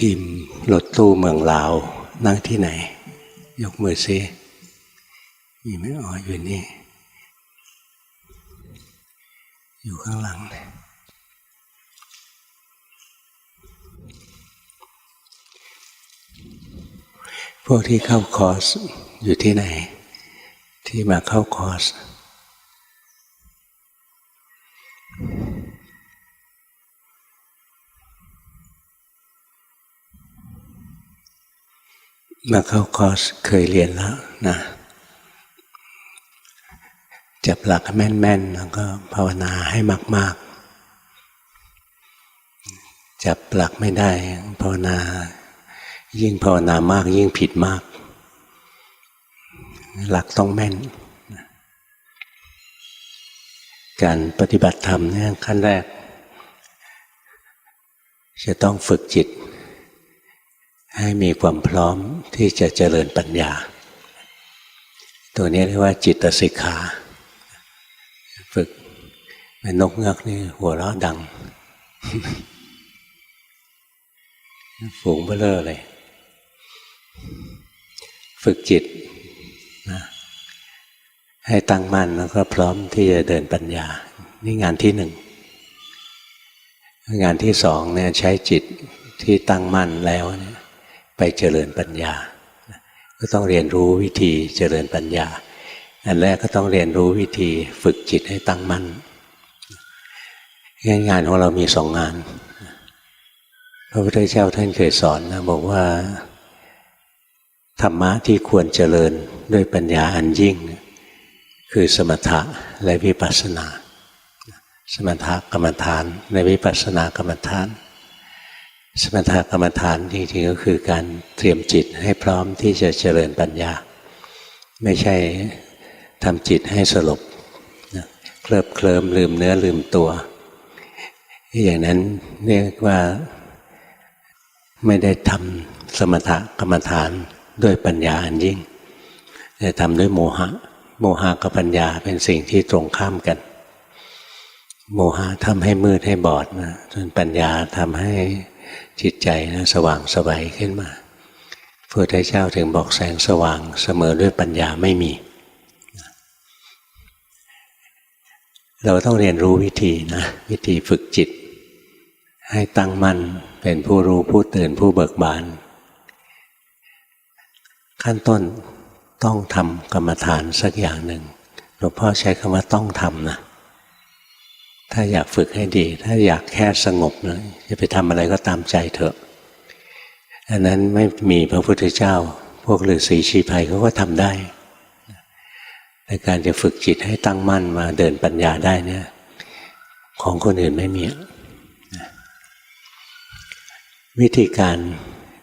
ทีมรถตู้เมืองลาว นั่งที่ไหน ยกมือซิมีไหมอ๋ออยู่นี่ อยู่ข้างหลังเนี่ยพวกที่เข้าคอร์สอยู่ที่ไหน ที่มาเข้าคอร์ส มาเข้าคอร์สเคยเรียนแล้วนะจับหลักแม่นๆ แล้วก็ภาวนาให้มาก ๆ จับหลักไม่ได้ภาวนา ยิ่งภาวนามากยิ่งผิดมาก หลักต้องแม่น การปฏิบัติธรรมเนี่ยขั้นแรก จะต้องฝึกจิต ให้มีความพร้อม ที่จะเจริญปัญญา ตัวนี้เรียกว่าจิตสิกขาฝึกเป็นนกเงือกนี่หัวเราะดังฝูงเบลอเลย ฝึกจิตนะให้ตั้งมั่นแล้วก็พร้อมที่จะเดินปัญญา นี่งานที่หนึ่ง งานที่สองเนี่ยใช้จิตที่ตั้งมั่นแล้วเนี่ย ไปเจริญปัญญา ก็ต้องเรียนรู้วิธีเจริญปัญญา อันแรกก็ต้องเรียนรู้วิธีฝึกจิตให้ตั้งมั่นงานของเรามีสองงาน พระพุทธเจ้าท่านเคยสอนนะบอกว่าธรรมะที่ควรเจริญด้วยปัญญาอันยิ่ง คือสมถะและวิปัสสนา สมถะกรรมฐานในวิปัสสนากรรมฐาน สมถกรรมฐานจริงๆก็คือการเตรียมจิตให้พร้อมที่จะเจริญปัญญา ไม่ใช่ทำจิตให้สลบเคลิบเคลิมลืมเนื้อลืมตัว อย่างนั้นเรียกว่าไม่ได้ทำสมถกรรมฐานด้วยปัญญาอันยิ่งแต่ทำด้วยโมหะ โมหะกับปัญญาเป็นสิ่งที่ตรงข้ามกัน โมหะทำให้มืดให้บอดนะส่วนปัญญาทำให้ จิตใจนะสว่างสวัยขึ้นมาพระพุทธเจ้าถึงบอกแสงสว่างเสมอด้วยปัญญาไม่มี เราต้องเรียนรู้วิธีนะวิธีฝึกจิต ให้ตั้งมั่นเป็นผู้รู้ผู้ตื่นผู้เบิกบาน ขั้นต้นต้องทำกรรมฐานสักอย่างหนึ่งหลวงพ่อใช้คำว่าต้องทำนะ ถ้าอยากฝึกให้ดี ถ้าอยากแค่สงบนะจะไปทำอะไรก็ตามใจเถอะ อันนั้นไม่มีพระพุทธเจ้า พวกฤาษีชีภัยเขาก็ทำได้ในการจะฝึกจิตให้ตั้งมั่นมาเดินปัญญาได้เนี่ย ของคนอื่นไม่มีวิธีการ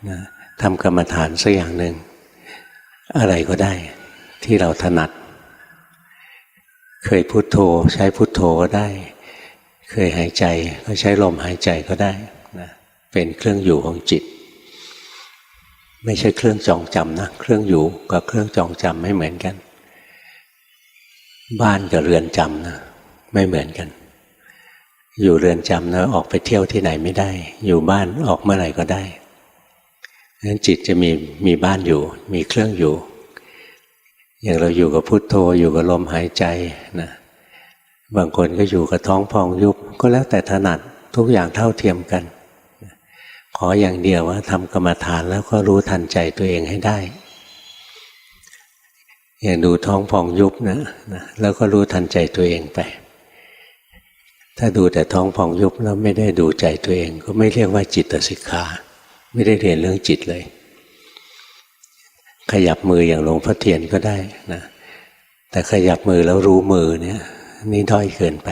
นะทำกรรมฐานสักอย่างหนึ่ง อะไรก็ได้ที่เราถนัด เคยพุโทโธใช้พุโทโธก็ได้ เคยหายใจก็ใช้ลมหายใจก็ได้นะเป็นเครื่องอยู่ของจิต ไม่ใช่เครื่องจองจำนะเครื่องอยู่กับเครื่องจองจำไม่เหมือนกัน บ้านกับเรือนจำนะไม่เหมือนกัน อยู่เรือนจำนะออกไปเที่ยวที่ไหนไม่ได้ อยู่บ้านออกเมื่อไหร่ก็ได้นั้นจิตจะมีมีบ้านอยู่ มีเครื่องอยู่ อย่างเราอยู่กับพุทโธอยู่กับลมหายใจนะ บางคนก็อยู่กับท้องพองยุบก็แล้วแต่ถนัดทุกอย่างเท่าเทียมกัน ขออย่างเดียวว่าทำกรรมฐานแล้วก็รู้ทันใจตัวเองให้ได้ อย่างดูท้องพองยุบนะนะแล้วก็รู้ทันใจตัวเองไป ถ้าดูแต่ท้องพองยุบแล้วไม่ได้ดูใจตัวเอง ก็ไม่เรียกว่าจิตสิกขาไม่ได้เรียนเรื่องจิตเลย ขยับมืออย่างหลวงพ่อเทียนก็ได้นะแต่ขยับมือแล้วรู้มือเนี่ย นี่ด้อยเกินไป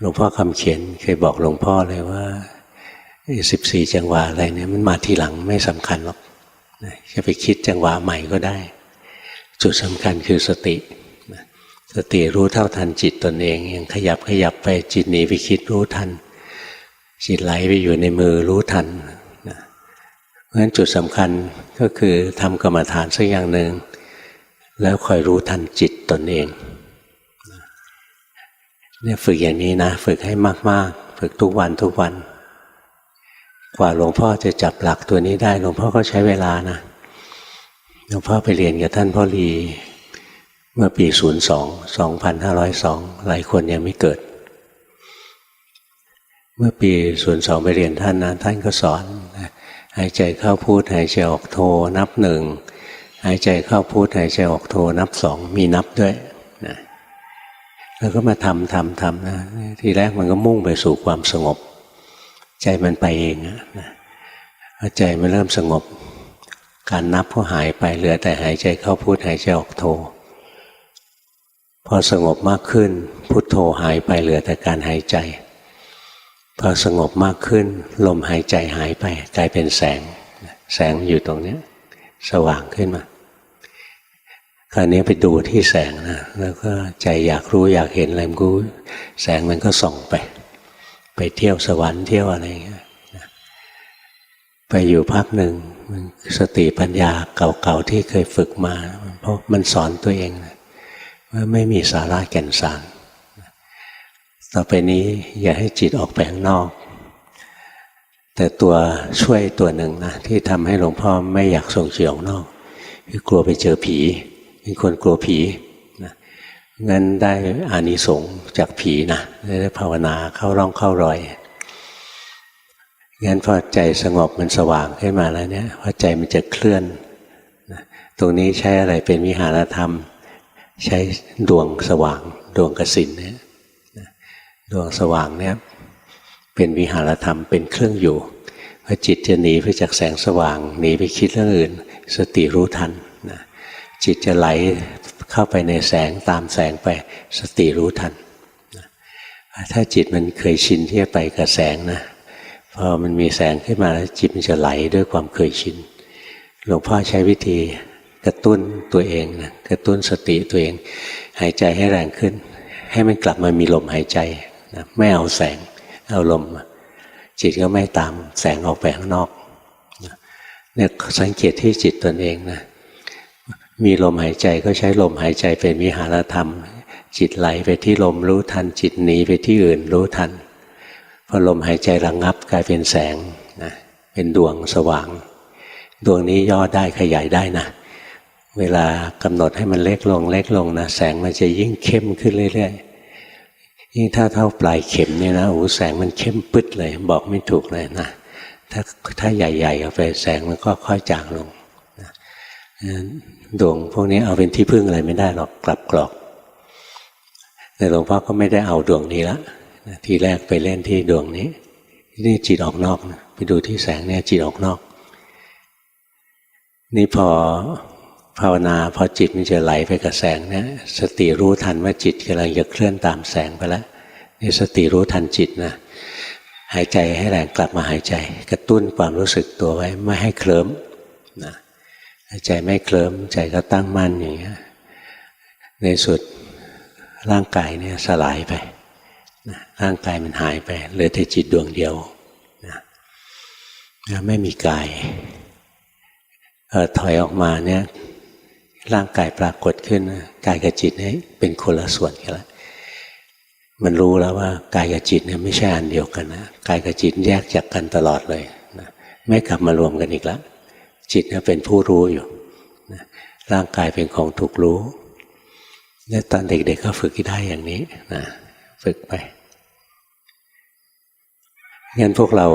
หลวงพ่อคำเขียนเคยบอกหลวงพ่อเลยว่าสิบสี่จังหวะอะไรเนี่ยมันมาทีหลังไม่สำคัญหรอกจะไปคิดจังหวะใหม่ก็ได้ จุดสำคัญคือสติสติรู้เท่าทันจิตตนเองยังขยับขยับไปจิตหนีไปคิดรู้ทัน จิตไหลไปอยู่ในมือรู้ทันเพราะฉะนั้นจุดสำคัญก็คือทำกรรมฐานสักอย่างหนึ่งแล้วคอยรู้ทันจิตตนเอง เนี่ยฝึกอย่างนี้นะ ฝึกให้มาก ๆ ฝึกทุกวันทุกวัน กว่าหลวงพ่อจะจับหลักตัวนี้ได้ หลวงพ่อก็ใช้เวลานะหลวงพ่อไปเรียนกับท่านพ่อรีเมื่อปีศูนย์สองสองพันห้าร้อยสองหลายคนยังไม่เกิด เมื่อปีศูนย์สองไปเรียนท่านนะท่านก็สอนหายใจเข้าพูดหายใจออกโทนับหนึ่งหายใจเข้าพูดหายใจออกโทนับสองมีนับด้วย แล้วก็มาทำทำทำนะ ทีแรกมันก็มุ่งไปสู่ความสงบ ใจมันไปเองนะพอใจมันเริ่มสงบ การนับก็หายไปเหลือแต่หายใจเข้าพูดหายใจออกโท พอสงบมากขึ้น พุทโธหายไปเหลือแต่การหายใจ พอสงบมากขึ้น ลมหายใจหายไป กลายเป็นแสง แสงอยู่ตรงนี้ สว่างขึ้นมา คราวนี้ไปดูที่แสงนะ แล้วก็ใจอยากรู้อยากเห็นอะไรมันก็แสงมันก็ส่องไป ไปเที่ยวสวรรค์เที่ยวอะไรอย่างเงี้ยไปอยู่พักหนึ่งสติปัญญาเก่าๆที่เคยฝึกมา เพราะมันสอนตัวเองนะว่าไม่มีสาระแก่นสาร ต่อไปนี้อย่าให้จิตออกไปข้างนอก แต่ตัวช่วยตัวหนึ่งนะที่ทำให้หลวงพ่อไม่อยากส่งจิตออกนอก คือกลัวไปเจอผี เป็นคนกลัวผีนะงั้นได้อานิสงส์จากผีนะได้ภาวนาเข้าร่องเข้ารอยงั้นพอใจสงบมันสว่างขึ้นมาแล้วเนี่ยพอใจมันจะเคลื่อนนะตรงนี้ใช้อะไรเป็นวิหารธรรม ใช้ดวงสว่างดวงกสินเนี่ยดวงสว่างเนี่ยเป็นวิหารธรรมเป็นเครื่องอยู่พอจิตจะหนีไปจากแสงสว่างหนีไปคิดเรื่องอื่น สติรู้ทัน จิตจะไหลเข้าไปในแสงตามแสงไปสติรู้ทัน ถ้าจิตมันเคยชินที่จะไปกับแสงนะพอมันมีแสงขึ้นมาแล้วจิตมันจะไหลด้วยความเคยชินหลวงพ่อใช้วิธีกระตุ้นตัวเองนะกระตุ้นสติตัวเอง หายใจให้แรงขึ้น ให้มันกลับมามีลมหายใจนะไม่เอาแสงเอาลม จิตก็ไม่ตามแสงออกไปข้างนอกเนี่ยสังเกตที่จิตตนเองนะ มีลมหายใจก็ใช้ลมหายใจเป็นวิหารธรรม จิตไหลไปที่ลมรู้ทัน จิตหนีไปที่อื่นรู้ทันพอลมหายใจระงงับกลายเป็นแสงนะเป็นดวงสว่าง ดวงนี้ย่อได้ขยายได้นะ เวลากำหนดให้มันเล็กลงเล็กลงนะแสงมันจะยิ่งเข้มขึ้นเรื่อยๆยิ่งถ้าเท่าปลายเข็มเนี่ยนะโอ้แสงมันเข้มปึ๊ดเลย บอกไม่ถูกเลยนะถ้าถ้าใหญ่ๆเอาไปแสงมันก็ค่อยจางลงนะ ดวงพวกนี้เอาเป็นที่พึ่งอะไรไม่ได้หรอกกลับกรอกแต่หลวงพ่อก็ไม่ได้เอาดวงนี้ละทีแรกไปเล่นที่ดวงนี้นี่จิตออกนอกนะไปดูที่แสงเนี่ยจิตออกนอก นี่พอภาวนาพอจิตมันจะไหลไปกับแสงเนี่ยสติรู้ทันว่าจิตกำลังจะเคลื่อนตามแสงไปแล้วนี่สติรู้ทันจิตนะหายใจให้แรงกลับมาหายใจ กระตุ้นความรู้สึกตัวไว้ไม่ให้เคลิ้ม ใจไม่เคลิ้มใจก็ตั้งมั่นอย่างเงี้ยในสุดร่างกายเนี่ยสลายไปนะร่างกายมันหายไปเหลือแต่จิตดวงเดียวนะไม่มีกายออถอยออกมาเนี่ยร่างกายปรากฏขึ้นกายกับจิตเนี่ยเป็นคนละส่วนกันแล้วมันรู้แล้วว่ากายกับจิตเนี่ยไม่ใช่อันเดียวกันนะกายกับจิตแยกจากกันตลอดเลยนะไม่กลับมารวมกันอีกแล้ว จิตเนี่เป็นผู้รู้อยู่ร่างกายเป็นของถูกรู้เนี่ยตอนเด็กๆก็ฝึกได้อย่างนี้นะฝึกไปงั้นพวกเรา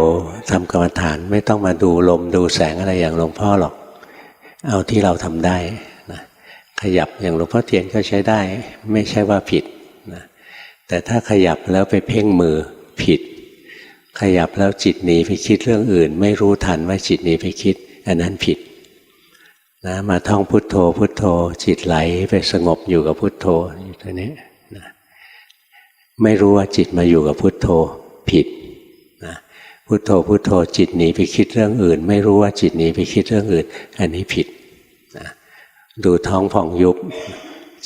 ทำกรรมฐานไม่ต้องมาดูลมดูแสงอะไรอย่างหลวงพ่อหรอก เอาที่เราทำได้นะขยับอย่างหลวงพ่อเทียนก็ใช้ได้ ไม่ใช่ว่าผิดนะแต่ถ้าขยับแล้วไปเพ่งมือผิด ขยับแล้วจิตหนีไปคิดเรื่องอื่น ไม่รู้ทันว่าจิตหนีไปคิด อันนั้นผิดนะมาท่องพุทโธ พุทโธ จิตไหลไปสงบอยู่กับพุทโธอยู่ตรงนี้นะไม่รู้ว่าจิตมาอยู่กับพุทโธผิดนะพุทโธพุทโธ จิตหนีไปคิดเรื่องอื่น ไม่รู้ว่าจิตหนีไปคิดเรื่องอื่น อันนี้ผิดนะดูท้องผ่องยุบ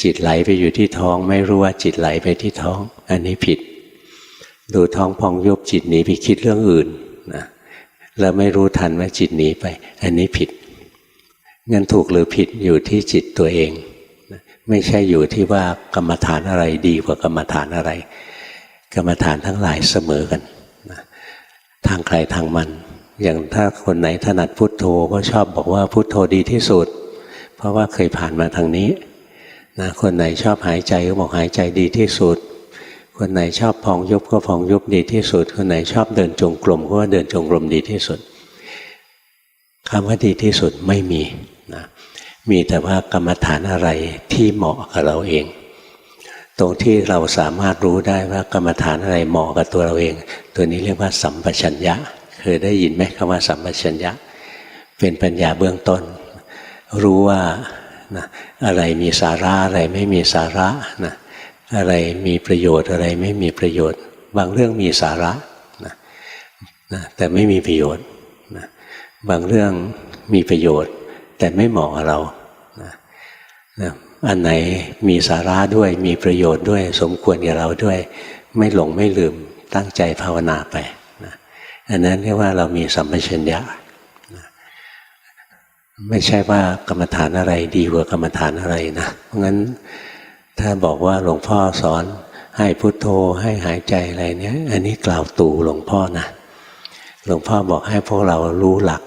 จิตไหลไปอยู่ที่ท้อง ไม่รู้ว่าจิตไหลไปที่ท้อง อันนี้ผิด ดูท้องพองยุบจิตหนีไปคิดเรื่องอื่นนะ แล้วไม่รู้ทันว่าจิตหนีไป อันนี้ผิดงั้นถูกหรือผิดอยู่ที่จิตตัวเอง ไม่ใช่อยู่ที่ว่ากรรมฐานอะไรดีกว่ากรรมฐานอะไร กรรมฐานทั้งหลายเสมอกันทางใครทางมัน อย่างถ้าคนไหนถนัดพุทโธก็ชอบบอกว่าพุทโธดีที่สุด เพราะว่าเคยผ่านมาทางนี้นะคนไหนชอบหายใจก็บอกหายใจดีที่สุด คนไหนชอบพองยุบก็พองยุบดีที่สุด คนไหนชอบเดินจงกรมก็ว่าเดินจงกรมดีที่สุดคำว่าดีที่สุดไม่มีนะมีแต่ว่ากรรมฐานอะไรที่เหมาะกับเราเอง ตรงที่เราสามารถรู้ได้ว่ากรรมฐานอะไรเหมาะกับตัวเราเอง ตัวนี้เรียกว่าสัมปชัญญะ เคยได้ยินไหมคำว่าสัมปชัญญะ เป็นปัญญาเบื้องต้น รู้ว่านะอะไรมีสาระอะไรไม่มีสาระนะ อะไรมีประโยชน์อะไรไม่มีประโยชน์ บางเรื่องมีสาระนะนะแต่ไม่มีประโยชน์นะบางเรื่องมีประโยชน์ แต่ไม่เหมาะกับเรานะนะอันไหนมีสาระด้วยมีประโยชน์ด้วย สมควรกับเราด้วย ไม่หลงไม่ลืมตั้งใจภาวนาไปนะอันนั้นเรียกว่าเรามีสัมปชัญญะนะไม่ใช่ว่ากรรมฐานอะไรดีกว่ากรรมฐานอะไรนะเพราะงั้น ถ้าบอกว่าหลวงพ่อสอนให้พุทโธให้หายใจอะไรเนี้ย อันนี้กล่าวตู่หลวงพ่อนะ หลวงพ่อบอกให้พวกเรารู้หลัก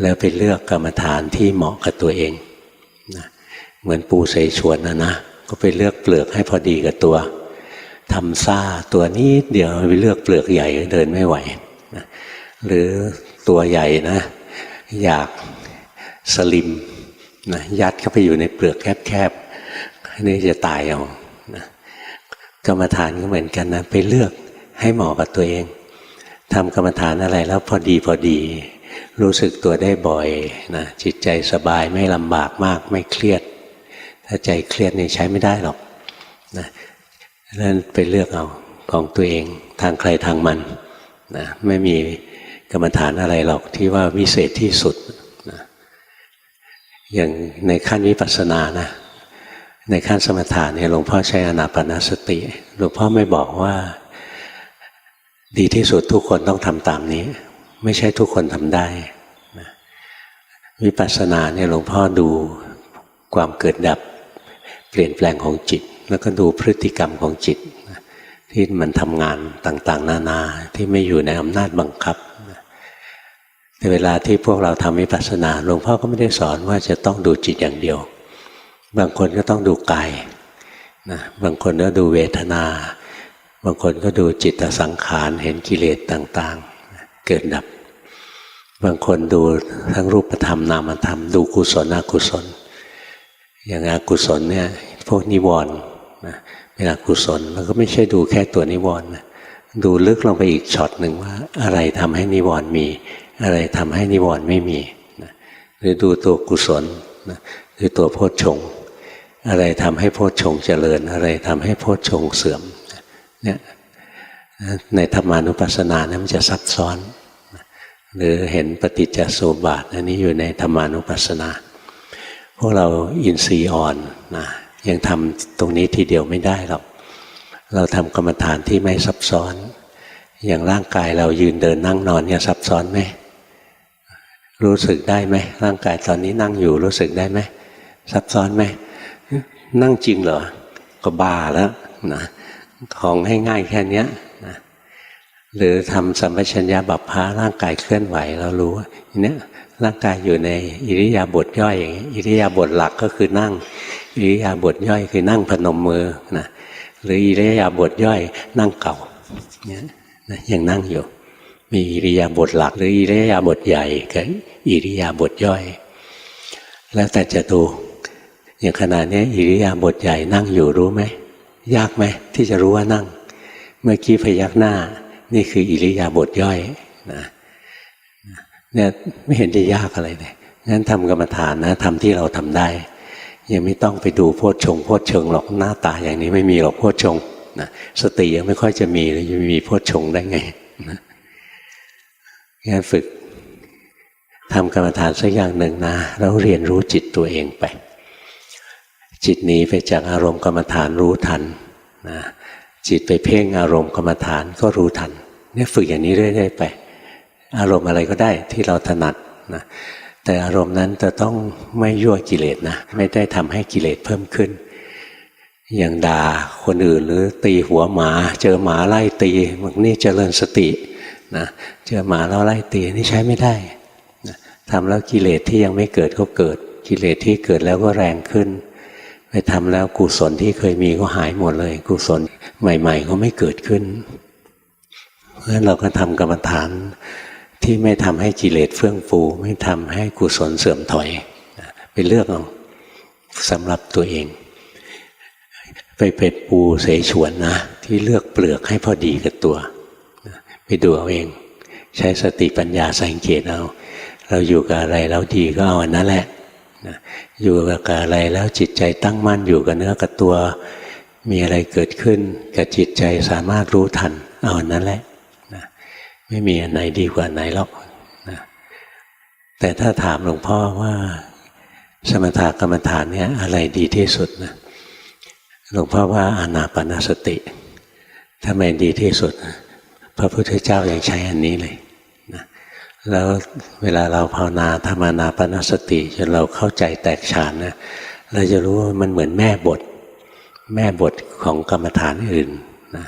แล้วไปเลือกกรรมฐานที่เหมาะกับตัวเองนะเหมือนปูเสฉวนนะนะก็ไปเลือกเปลือกให้พอดีกับตัวทำซ่าตัวนี้เดี๋ยวไปเลือกเปลือกใหญ่เดินไม่ไหวนะหรือตัวใหญ่นะ อยากสลิมนะยัดเข้าไปอยู่ในเปลือกแคบๆ นี่จะตายเอานะกรรมฐานก็เหมือนกันนะไปเลือกให้เหมาะกับตัวเองทำกรรมฐานอะไรแล้วพอดีพอดี รู้สึกตัวได้บ่อยนะจิตใจสบายไม่ลำบากมากไม่เครียด ถ้าใจเครียดนี่ใช้ไม่ได้หรอกนะนั้นไปเลือกเอาของตัวเองทางใครทางมันนะไม่มีกรรมฐานอะไรหรอกที่ว่าวิเศษที่สุดนะอย่างในขั้นวิปัสสนานะ ในขั้นสมถะเนี่ยหลวงพ่อใช้อนาปนาสติหลวงพ่อไม่บอกว่า ดีที่สุดทุกคนต้องทำตามนี้ ไม่ใช่ทุกคนทำได้วิปัสสนาเนี่ยหลวงพ่อดูความเกิดดับเปลี่ยนแปลงของจิต แล้วก็ดูพฤติกรรมของจิต ที่มันทำงานต่างๆ นานาที่ไม่อยู่ในอำนาจบังคับแต่เวลาที่พวกเราทำวิปัสสนาหลวงพ่อก็ไม่ได้สอนว่าจะต้องดูจิตอย่างเดียว บางคนก็ต้องดูกายนะบางคนก็ดูเวทนา บางคนก็ดูจิตสังขารเห็นกิเลสต่างๆ เกิดดับ บางคนดูทั้งรูปธรรมนามธรรม ดูกุศลอกุศล อย่างอกุศลเนี่ยพวกนิวรณ์นะเป็นอกุศลมันก็ไม่ใช่ดูแค่ตัวนิวรณ์นะดูลึกลงไปอีกช็อตหนึ่งว่า อะไรทำให้นิวรณ์มี อะไรทำให้นิวรณ์ไม่มีนะหรือดูตัวกุศลนะหรือตัวโพชฌงค์ อะไรทำให้โพชฌงเจริญ อะไรทำให้โพชฌงเสื่อมเนี่ยในธรรมานุปัสสนาเนะมันจะซับซ้อน หรือเห็นปฏิจจสมบาทอันนี้อยู่ในธรรมานุปัสสนา พวกเราอินทรีย์อ่อนนะยังทำตรงนี้ทีเดียวไม่ได้หรอกเราทำกรรมฐานที่ไม่ซับซ้อน อย่างร่างกายเรายืนเดินนั่งนอนเนี่ยซับซ้อนไหมรู้สึกได้ไหมร่างกายตอนนี้นั่งอยู่รู้สึกได้ไหมซับซ้อนไหม นั่งจริงเหรอ ก็บ้าแล้วนะของให้ง่ายแค่นี้นะหรือทำสัมปชัญญะบัพพาร่างกายเคลื่อนไหวเรารู้ว่าเนี่ยร่างกายอยู่ในอิริยาบถย่อยอย่างนี้อิริยาบถหลักก็คือนั่ง อิริยาบถย่อยคือนั่งพนมมือนะหรืออิริยาบถย่อยนั่งเก่าเนี่ยนะยังนั่งอยู่ มีอิริยาบถหลัก หรืออิริยาบถใหญ่กับอิริยาบถย่อย แล้วแต่จะดู อย่างขณะนี้อิริยาบถใหญ่นั่งอยู่รู้ไหมยากไหมที่จะรู้ว่านั่ง เมื่อกี้พยักหน้า นี่คืออิริยาบถย่อยนะเนี่ยไม่เห็นจะยากอะไรเลยงั้นทำกรรมฐานนะทำที่เราทำได้ ยังไม่ต้องไปดูโพชฌงโพชฌงหรอกหน้าตาอย่างนี้ไม่มีหรอกโพชฌงนะสติยังไม่ค่อยจะมีเลยจะมีโพชฌงได้ไงนะงั้นฝึกทำกรรมฐานสักอย่างหนึ่งนะแล้วเรียนรู้จิตตัวเองไป จิตหนีไปจากอารมณ์กรรมฐานรู้ทันนะจิตไปเพ่งอารมณ์กรรมฐานก็รู้ทันเนี่ยฝึกอย่างนี้เรื่อยๆไป อารมณ์อะไรก็ได้ที่เราถนัดนะแต่อารมณ์นั้นจะต้องไม่ยั่วกิเลสนะไม่ได้ทำให้กิเลสเพิ่มขึ้น อย่างด่าคนอื่นหรือตีหัวหมา เจอหมาไล่ตีมันนี่เจริญสตินะเจอหมาแล้วไล่ตีนี่ใช้ไม่ได้นะทำแล้วกิเลสที่ยังไม่เกิดก็เกิด กิเลสที่เกิดแล้วก็แรงขึ้น ไปทำแล้วกุศลที่เคยมีก็หายหมดเลย กุศลใหม่ ๆ ก็ไม่เกิดขึ้นเพราะฉะนั้นเราก็ทำกรรมฐานที่ไม่ทำให้กิเลสเฟื่องฟู ไม่ทำให้กุศลเสื่อมถอย ไปเลือกเอาสำหรับตัวเอง ไปเป็ดปูเสฉวนนะ ที่เลือกเปลือกให้พอดีกับตัว ไปดูเอาเอง ใช้สติปัญญาสังเกตเอา เราอยู่กับอะไรแล้วดีก็เอาอันนั้นแหละ นะอยู่กับอะไรแล้วจิตใจตั้งมั่นอยู่กับเนื้อกับตัว มีอะไรเกิดขึ้นกับจิตใจสามารถรู้ทันเอาอันนั้นแหละนะไม่มีอันไหนดีกว่าไหนหรอกนะแต่ถ้าถามหลวงพ่อว่า สมถกรรมฐานเนี่ยอะไรดีที่สุดนะหลวงพ่อว่าอานาปนาสติทำไมดีที่สุด พระพุทธเจ้ายัางใช้อันนี้เลย แล้วเวลาเราภาวนาทำอานาปนาสติจนเราเข้าใจแตกฉานนะเราจะรู้ว่ามันเหมือนแม่บท แม่บทของกรรมฐานอื่นนะ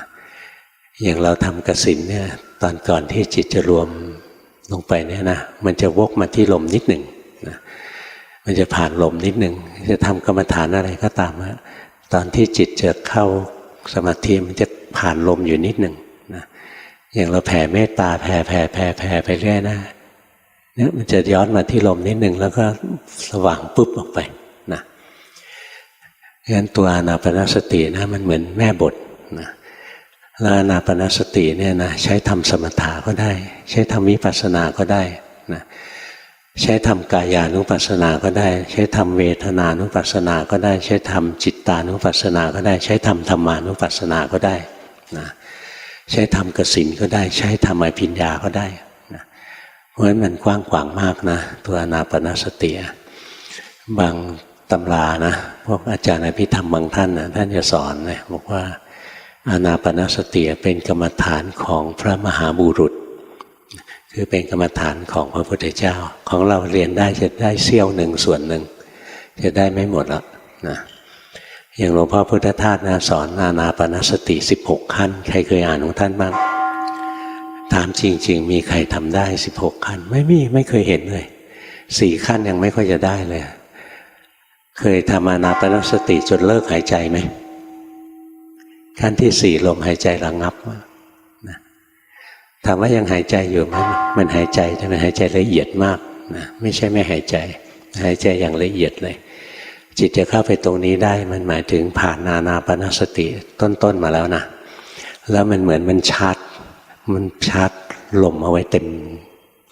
อย่างเราทำกสินเนี่ยตอนก่อนที่จิตจะรวมลงไปเนี่ยนะมันจะวกมาที่ลมนิดหนึ่งนะมันจะผ่านลมนิดหนึ่งจะทำกรรมฐานอะไรก็ตามนะตอนที่จิตจะเข้าสมาธิมันจะผ่านลมอยู่นิดหนึ่ง อย่างเราแผ่เมตตาแผ่แผ่แผ่แผ่ไปเรื่อยนะเนี่ยมันจะย้อนมาที่ลมนิดหนึ่งแล้วก็สว่างปุ๊บออกไปนะงั้นตัวอนาปนสตินะมันเหมือนแม่บทนะแล้วอนาปนสติเนี่ยนะใช้ทำสมถะก็ได้ ใช้ทำวิปัสสนาก็ได้นะใช้ทำกายานุปัสสนาก็ได้ ใช้ทำเวทนานุปัสสนาก็ได้ ใช้ทำจิตตานุปัสสนาก็ได้ ใช้ทำธรรมานุปัสสนาก็ได้นะ ใช้ทำกสินก็ได้ ใช้ทำอภิญญาก็ได้นะเพราะฉะนั้นมันกว้างขวางมากนะ ตัวอนาปนสติบางตำรานะพวกอาจารย์อภิธรรมบางท่านนะท่านจะสอนนะบอกว่าอานาปนสติเป็นกรรมฐานของพระมหาบุรุษ คือเป็นกรรมฐานของพระพุทธเจ้า ของเราเรียนได้จะได้เสี้ยวหนึ่งส่วนหนึ่งจะได้ไม่หมดละนะ อย่างหลวงพ่อพุทธทาสนะสอนอานาปนสติสิบหกขั้น ใครเคยอ่านของท่านบ้างถามจริง ๆ มีใครทำได้สิบหกขั้น ไม่มีไม่เคยเห็นเลยสี่ขั้นยังไม่ค่อยจะได้เลย เคยทำอานาปนสติจนเลิกหายใจไหมขั้นที่สี่ลมหายใจระงับนะถามว่ายังหายใจอยู่ไหมมันหายใจแต่มันหายใจละเอียดมากนะไม่ใช่ไม่หายใจ หายใจอย่างละเอียดเลย จิตจะเข้าไปตรงนี้ได้มันหมายถึงผ่านนานาปนสติต้นๆมาแล้วนะ แล้วมันเหมือนมันชาร์จมันชาร์จลมเอาไว้เต็ม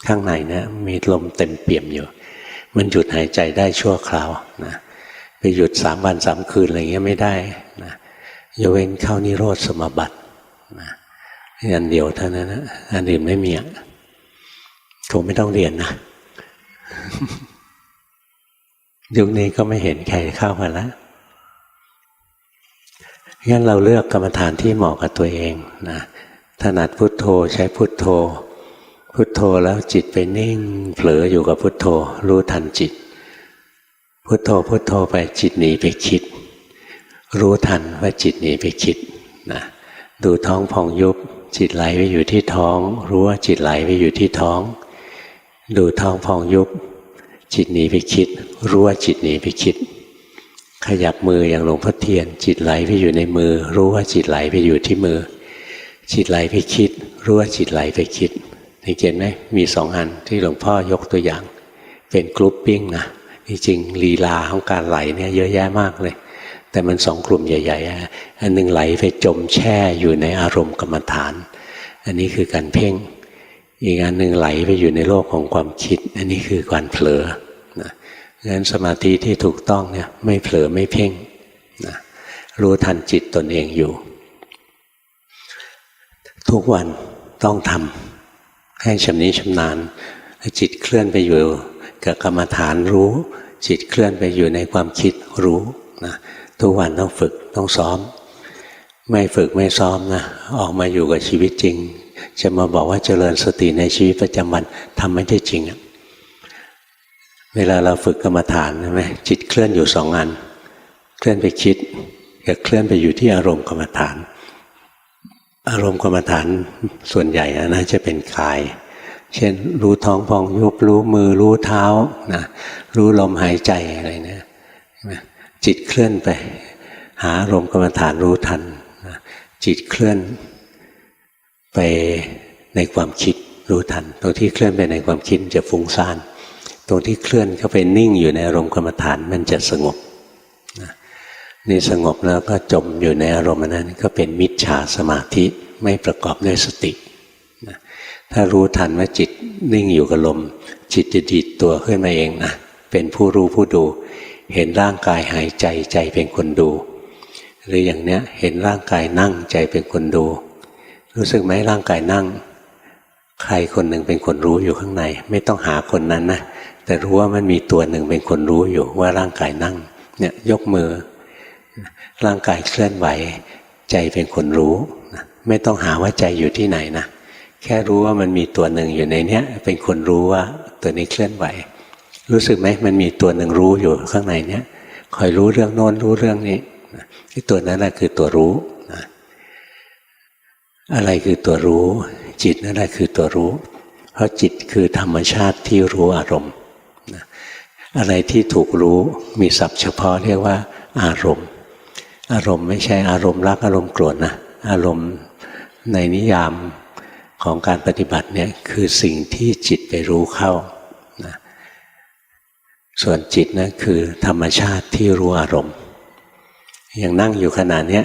ข้างในนะมีลมเต็มเปี่ยมอยู่ มันหยุดหายใจได้ชั่วคราวนะไปหยุดสามวันสามคืนอะไรเงี้ยไม่ได้นะยกเว้นเข้านิโรธสมบัตินะอันเดียวเท่านั้นนะอันอื่นไม่มีอะคงไม่ต้องเรียนนะ ยุคนี้ก็ไม่เห็นใครเข้ามาแล้วงั้นเราเลือกกรรมฐานที่เหมาะกับตัวเองนะถนัดพุทโธใช้พุทโธ พุทโธแล้วจิตไปนิ่งเผลออยู่กับพุทโธ รู้ทันจิต พุทโธพุทโธไปจิตหนีไปคิด รู้ทันว่าจิตหนีไปคิดนะดูท้องพองยุบจิตไหลไปอยู่ที่ท้อง รู้ว่าจิตไหลไปอยู่ที่ท้อง ดูท้องพองยุบ จิตหนีไปคิด รู้ว่าจิตหนีไปคิด ขยับมืออย่างหลวงพ่อเทียน จิตไหลไปอยู่ในมือ รู้ว่าจิตไหลไปอยู่ที่มือ จิตไหลไปคิด รู้ว่าจิตไหลไปคิดเห็นไหมมีสองอันที่หลวงพ่อยกตัวอย่าง เป็นกรุ๊ปปิ้งนะจริงลีลาของการไหลเนี่ยเยอะแยะมากเลย แต่มันสองกลุ่มใหญ่ๆอันหนึ่งไหลไปจมแช่อยู่ในอารมณ์กรรมฐาน อันนี้คือการเพ่ง อีกอันหนึ่งไหลไปอยู่ในโลกของความคิด อันนี้คือการเผลอนะงั้นสมาธิที่ถูกต้องเนี่ยไม่เผลอไม่เพ่งนะรู้ทันจิตตนเองอยู่ ทุกวันต้องทำให้ชำนิชำนาญจิตเคลื่อนไปอยู่กับกรรมฐานรู้ จิตเคลื่อนไปอยู่ในความคิดรู้นะทุกวันต้องฝึกต้องซ้อม ไม่ฝึกไม่ซ้อมนะออกมาอยู่กับชีวิตจริง จะมาบอกว่าเจริญสติในชีวิตประจำวันทำไม่ได้จริงอะเวลาเราฝึกกรรมฐานใช่ไหมจิตเคลื่อนอยู่สองอัน เคลื่อนไปคิดกับเคลื่อนไปอยู่ที่อารมณ์กรรมฐาน อารมณ์กรรมฐานส่วนใหญ่นะจะเป็นกาย เช่น รู้ท้องพองยุบรู้มือรู้เท้านะรู้ลมหายใจอะไรเนี่ยจิตเคลื่อนไป หาอารมณ์กรรมฐานรู้ทันนะจิตเคลื่อน ไปในความคิดรู้ทัน ตรงที่เคลื่อนไปในความคิดจะฟุ้งซ่าน ตรงที่เคลื่อนเข้าไปนิ่งอยู่ในอารมณ์กรรมฐานมันจะสงบนี่สงบแล้วก็จมอยู่ในอารมณ์นั้นก็เป็นมิจฉาสมาธิไม่ประกอบด้วยสติถ้ารู้ทันว่าจิตนิ่งอยู่กับลม จิตจะดีดตัวขึ้นมาเองนะเป็นผู้รู้ผู้ดู เห็นร่างกายหายใจใจเป็นคนดู หรืออย่างเนี้ยเห็นร่างกายนั่งใจเป็นคนดู รู้สึกไหมร่างกายนั่ง ใครคนหนึ่งเป็นคนรู้อยู่ข้างใน ไม่ต้องหาคนนั้นนะแต่รู้ว่ามันมีตัวหนึ่งเป็นคนรู้อยู่ว่าร่างกายนั่ง เนี่ยยกมือ ร่างกายเคลื่อนไหว ใจเป็นคนรู้นะไม่ต้องหาว่าใจอยู่ที่ไหนนะแค่รู้ว่ามันมีตัวหนึ่งอยู่ในเนี้ย เป็นคนรู้ว่าตัวนี้เคลื่อนไหว รู้สึกไหมมันมีตัวหนึ่งรู้อยู่ข้างในเนี้ยคอยรู้เรื่องโน้นรู้เรื่องนี้ที่ตัวนั้นแหละคือตัวรู้ อะไรคือตัวรู้ จิตนั่นแหละคือตัวรู้ เพราะจิตคือธรรมชาติที่รู้อารมณ์อะไรที่ถูกรู้มีศัพท์เฉพาะเรียกว่า อารมณ์ อารมณ์ไม่ใช่อารมณ์รักอารมณ์โกรธนะอารมณ์ในนิยามของการปฏิบัติเนี่ยคือสิ่งที่จิตไปรู้เข้านะส่วนจิตนะคือธรรมชาติที่รู้อารมณ์อย่างนั่งอยู่ขนาดนี้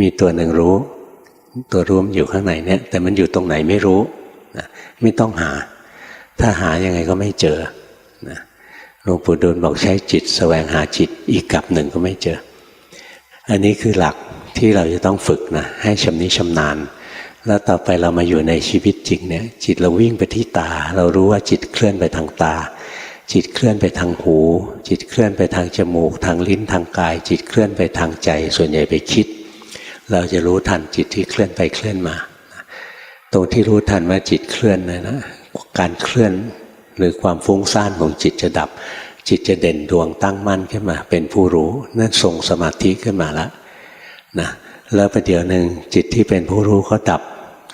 มีตัวหนึ่งรู้ ตัวรู้มอยู่ข้างในเนี่ย แต่มันอยู่ตรงไหนไม่รู้นะไม่ต้องหา ถ้าหายังไงก็ไม่เจอนะหลวงปู่ดูลบอกใช้จิตสแสวงหาจิตอีกกับหนึ่งก็ไม่เจอ อันนี้คือหลักที่เราจะต้องฝึกนะให้ชำนิชำนาญ แล้วต่อไปเรามาอยู่ในชีวิตจริงเนี่ย จิตเราวิ่งไปที่ตา เรารู้ว่าจิตเคลื่อนไปทางตา จิตเคลื่อนไปทางหู จิตเคลื่อนไปทางจมูก ทางลิ้นทางกาย จิตเคลื่อนไปทางใจ ส่วนใหญ่ไปคิด เราจะรู้ทันจิตที่เคลื่อนไปเคลื่อนมา ตรงที่รู้ทันว่าจิตเคลื่อนนะนะการเคลื่อนหรือความฟุ้งซ่านของจิตจะดับ จิตจะเด่นดวงตั้งมั่นขึ้นมา เป็นผู้รู้นั่นทรงสมาธิขึ้นมาแล้วนะแล้วประเดี๋ยวหนึ่งจิตที่เป็นผู้รู้เขาดับ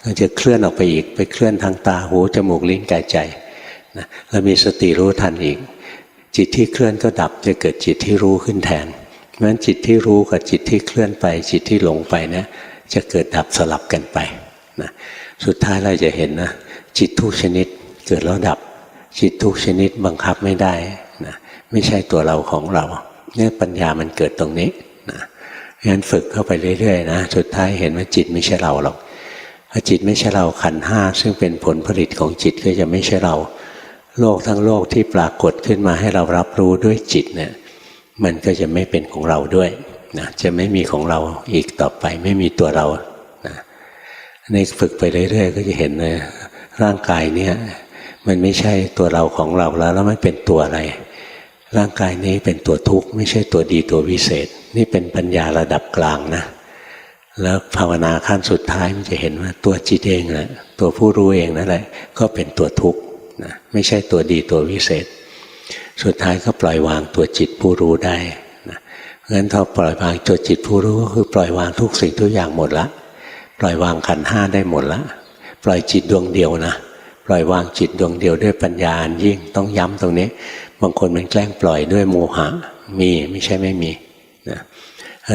ก็จะเคลื่อนออกไปอีกไปเคลื่อนทางตาหูจมูกลิ้นกายใจนะแล้วมีสติรู้ทันอีก จิตที่เคลื่อนก็ดับจะเกิดจิตที่รู้ขึ้นแทน ราะฉะนั้นจิตที่รู้กับจิตที่เคลื่อนไป จิตที่หลงไปเนี่ยจะเกิดดับสลับกันไปนะสุดท้ายเราจะเห็นนะจิตทุกชนิดเกิดแล้วดับ จิตทุกชนิดบังคับไม่ได้นะไม่ใช่ตัวเราของเราเนี่ยปัญญามันเกิดตรงนี้นะงั้นฝึกเข้าไปเรื่อยๆนะสุดท้ายเห็นว่าจิตไม่ใช่เราหรอกถ้าจิตไม่ใช่เราขันห้าซึ่งเป็นผลผลิตของจิตก็จะไม่ใช่เรา โลกทั้งโลกที่ปรากฏขึ้นมาให้เรารับรู้ด้วยจิตเนี่ย มันก็จะไม่เป็นของเราด้วยนะจะไม่มีของเราอีกต่อไปไม่มีตัวเรานะในฝึกไปเรื่อยๆก็จะเห็นเลยร่างกายเนี่ยมันไม่ใช่ตัวเราของเราแล้วแล้วมันเป็นตัวอะไร ร่างกายนี้เป็นตัวทุกข์ไม่ใช่ตัวดีตัววิเศษ นี่เป็นปัญญาระดับกลางนะ แล้วภาวนาขั้นสุดท้ายมันจะเห็นว่าตัวจิตเองแหละตัวผู้รู้เองนั่นแหละก็เป็นตัวทุกข์นะไม่ใช่ตัวดีตัววิเศษ สุดท้ายก็ปล่อยวางตัวจิตผู้รู้ได้นะเพราะฉะนั้นถ้าปล่อยวางตัวจิตผู้รู้ก็คือปล่อยวางทุกสิ่งทุกอย่างหมดละ ปล่อยวางขันห้าได้หมดละ ปล่อยจิตดวงเดียวนะปล่อยวางจิตดวงเดียวด้วยปัญญายิ่งต้องย้ำตรงนี้ บางคนมันแกล้งปล่อยด้วยโมหะมีไม่ใช่ไม่มีนะ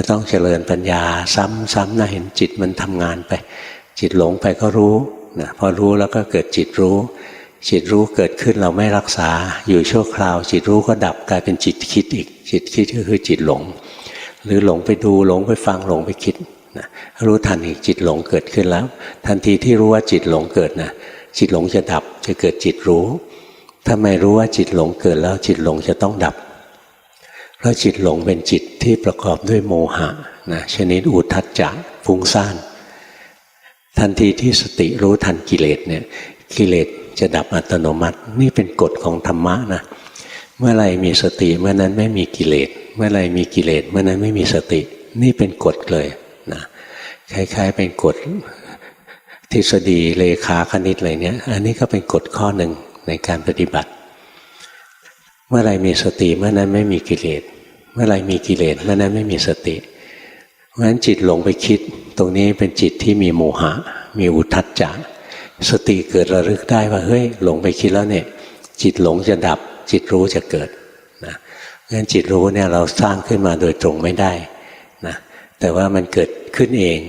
ต้องเจริญปัญญาซ้ำๆนะเห็นจิตมันทำงานไป จิตหลงไปก็รู้นะพอรู้แล้วก็เกิดจิตรู้ จิตรู้เกิดขึ้นเราไม่รักษาอยู่ชั่วคราว จิตรู้ก็ดับกลายเป็นจิตคิดอีก จิตคิดก็คือจิตหลง หรือหลงไปดูหลงไปฟังหลงไปคิดนะรู้ทันอีกจิตหลงเกิดขึ้นแล้ว ทันทีที่รู้ว่าจิตหลงเกิดนะจิตหลงจะดับจะเกิดจิตรู้ถ้าไม่รู้ว่าจิตหลงเกิดแล้วจิตหลงจะต้องดับ เพราะจิตหลงเป็นจิตที่ประกอบด้วยโมหะนะชนิดอุทัจจะฟุ้งซ่าน ทันทีที่สติรู้ทันกิเลสเนี่ยกิเลส จะดับอัตโนมัติ นี่เป็นกฎของธรรมะนะเมื่อไรมีสติเมื่อนั้นไม่มีกิเลส เมื่อไรมีกิเลสเมื่อนั้นไม่มีสติ นี่เป็นกฎเลยนะคล้ายๆเป็นกฎทฤษฎีเลขาคณิตอะไรเนี้ยอันนี้ก็เป็นกฎข้อหนึ่งในการปฏิบัติ เมื่อไรมีสติเมื่อนั้นไม่มีกิเลส เมื่อไรมีกิเลสเมื่อนั้นไม่มีสติ เพราะฉะนั้นจิตหลงไปคิด ตรงนี้เป็นจิตที่มีโมหะ มีอุทัจจะ สติเกิดระลึกได้ว่าเฮ้ยหลงไปคิดแล้วเนี่ย จิตหลงจะดับ จิตรู้จะเกิดนะงั้นจิตรู้เนี่ยเราสร้างขึ้นมาโดยตรงไม่ได้นะแต่ว่ามันเกิดขึ้นเอง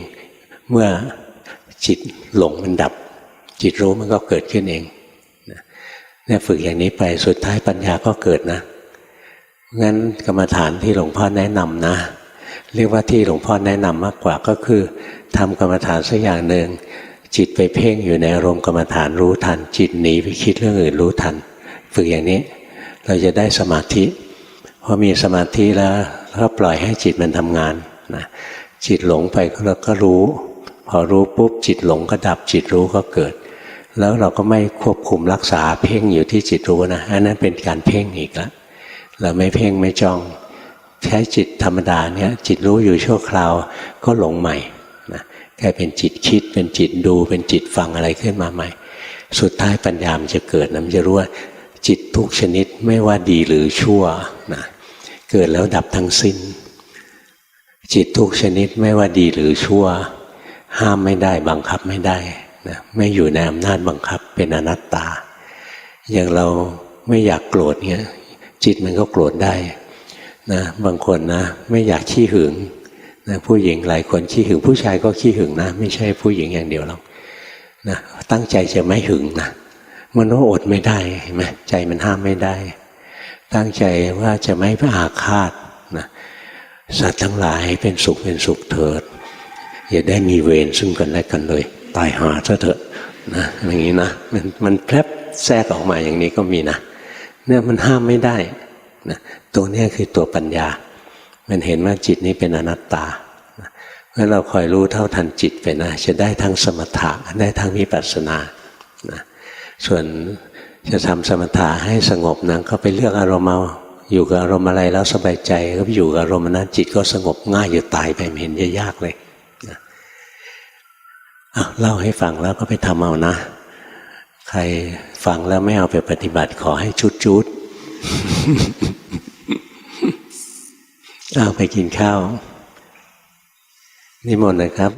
เมื่อจิตหลงมันดับ จิตรู้มันก็เกิดขึ้นเองเนี่ยฝึกอย่างนี้ไปสุดท้ายปัญญาก็เกิดนะงั้นกรรมฐานที่หลวงพ่อแนะนำนะ เรียกว่าที่หลวงพ่อแนะนำมากกว่าก็คือทำกรรมฐานสักอย่างหนึ่ง จิตไปเพ่งอยู่ในอารมณ์กรรมฐานรู้ทัน จิตหนีไปคิดเรื่องอื่นรู้ทัน ฝึกอย่างนี้ เราจะได้สมาธิพอมีสมาธิแล้วก็ปล่อยให้จิตมันทำงานนะจิตหลงไปเราก็รู้ พอรู้ปุ๊บจิตหลงก็ดับจิตรู้ก็เกิด แล้วเราก็ไม่ควบคุมรักษาเพ่งอยู่ที่จิตรู้นะอันนั้นเป็นการเพ่งอีกล้วเราไม่เพ่งไม่จ้อง ใช้จิตธรรมดาเนี่ยจิตรู้อยู่ชั่วคราวก็หลงใหม่ นะกลายเป็นจิตคิด เป็นจิตดู เป็นจิตฟังอะไรขึ้นมาใหม่ สุดท้ายปัญญามนจะเกิดนะมันจะรู้ว่า จิตทุกชนิดไม่ว่าดีหรือชั่วนะเกิดแล้วดับทั้งสิ้น จิตทุกชนิดไม่ว่าดีหรือชั่ว ห้ามไม่ได้บังคับไม่ได้นะไม่อยู่ในอำนาจบังคับเป็นอนัตตา อย่างเราไม่อยากโกรธเงี้ยจิตมันก็โกรธได้นะบางคนนะไม่อยากขี้หึง นะผู้หญิงหลายคนขี้หึงผู้ชายก็ขี้หึงนะ ไม่ใช่ผู้หญิงอย่างเดียวหรอกนะตั้งใจจะไม่หึงนะมันก็อดไม่ได้เห็นไหมใจมันห้ามไม่ได้ ตั้งใจว่าจะไม่อาฆาตนะสัตว์ทั้งหลายเป็นสุขเป็นสุขเถิด อย่าได้มีเวรซึ่งกันและกันเลย ตายหาซะเถอะนะอย่างนี้นะมันมันแพรบแทรกออกมาอย่างนี้ก็มีนะเนี่ยมันห้ามไม่ได้นะตัวนี้คือตัวปัญญา มันเห็นว่าจิตนี้เป็นอนัตตาเมื่อเราคอยรู้เท่าทันจิตไปนะ จะได้ทั้งสมถะได้ทั้งวิปัสสนานะส่วนจะทำสมถะให้สงบนะก็ไปเลือกอารมณ์เอาอยู่กับอารมณ์อะไรแล้วสบายใจก็ไปอยู่กับอารมณ์นั้นจิตก็สงบง่ายอยู่ตายไปเห็นจะยากเลยนะอะเล่าให้ฟังแล้วก็ไปทำเอานะ ใครฟังแล้วไม่เอาไปปฏิบัติขอให้ชุดชุด เอาไปกินข้าว นิมนต์นะครับ